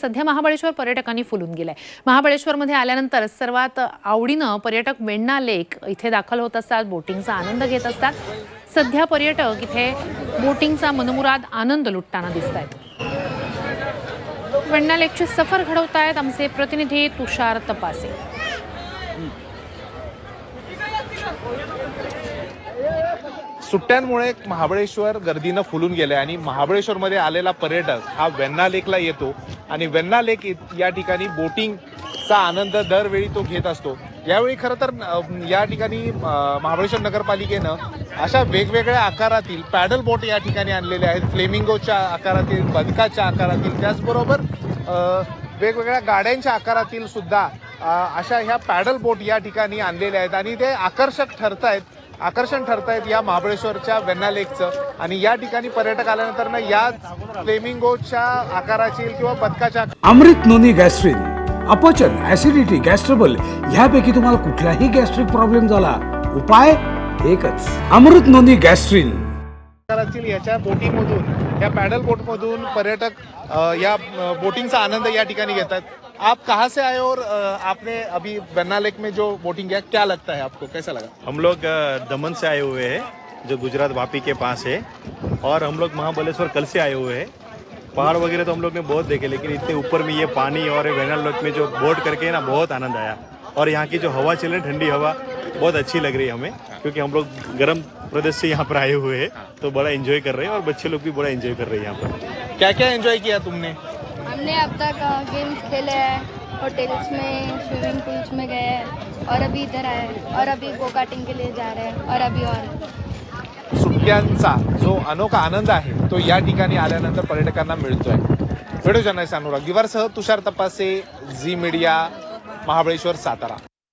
सध्या महाबळेश्वर पर्यटकांनी फुलून गेलंय. महाबळेश्वरमध्ये आल्यानंतर सर्वात आवडीनं पर्यटक वेण्णा लेक इथे दाखल होत असतात बोटिंगचा आनंद घेत असतात. सध्या पर्यटक इथे बोटिंगचा मनमुराद आनंद लुटताना दिसत आहेत वेण्णा लेकची सफर घडवतायत आमचे प्रतिनिधी तुषार तपासे. सुट्ट्यांमुळे महाबळेश्वर गर्दीनं फुलून गेले आणि महाबळेश्वरमध्ये आलेला पर्यटक हा वेन्ना लेकला येतो. आणि वेन्ना लेक या ठिकाणी बोटिंगचा आनंद दरवेळी तो घेत असतो. यावेळी खरं तर या ठिकाणी महाबळेश्वर नगरपालिकेनं अशा वेगवेगळ्या आकारातील पॅडल बोट या ठिकाणी आणलेल्या आहेत. फ्लेमिंगोच्या आकारातील बदकाच्या आकारातील त्याचबरोबर वेगवेगळ्या गाड्यांच्या आकारातील सुद्धा अशा ह्या पॅडल बोट या ठिकाणी आणलेल्या आहेत. आणि ते आकर्षक ठरत आहेत आकर्षण ठरतायत या महाबळेश्वरच्या वेण्णा लेकचं. आणि या ठिकाणी पर्यटक आल्यानंतर ना या फ्लेमिंगोच्या आकाराची किंवा बदकाच्या अमृत नोनी गॅस्ट्रिन अपचन ऍसिडिटी गॅस्ट्रबल ह्यापैकी तुम्हाला कुठलाही गॅस्ट्रिक प्रॉब्लेम झाला उपाय एकच अमृत नोनी गॅस्ट्रिन. आकारातील याच्या बोटिंगमधून या पॅडल बोटमधून पर्यटक अ, या बोटिंगचा आनंद या ठिकाणी घेतात. आप कहाँ से आए और आपने अभी वेन्ना लेक में जो बोटिंग किया क्या लगता है आपको? कैसा लगा? हम लोग दमन से आए हुए हैं जो गुजरात वापी के पास है और हम लोग महाबलेश्वर कल से आए हुए हैं। पहाड़ वगैरह तो हम लोग ने बहुत देखे लेकिन इतने ऊपर में ये पानी और वेनल लेक में जो बोट करके ना बहुत आनंद आया। और यहाँ की जो हवा चल रही ठंडी हवा बहुत अच्छी लग रही है हमें क्योंकि हम लोग गर्म प्रदेश से यहाँ पर आए हुए हैं तो बड़ा एंजॉय कर रहे हैं और बच्चे लोग भी बड़ा एंजॉय कर रहे हैं यहाँ पर। क्या क्या एंजॉय किया तुमने? हमने अब तक गेम्स खेले हैं, होटल्स में, स्विमिंग पूल्स में गए हैं, और अभी इधर आए और अभी गो कार्टिंग के लिए जा रहे हैं, और अभी और। सुट्ट्यांचा जो अनोखा आनंद आहे तो या ठिकाणी आल्यानंतर पर्यटकांना मिळतोय. Video journalist Anurag. दिवारसह Tushar Tapase, Zee media, Mahabaleshwar, Satara.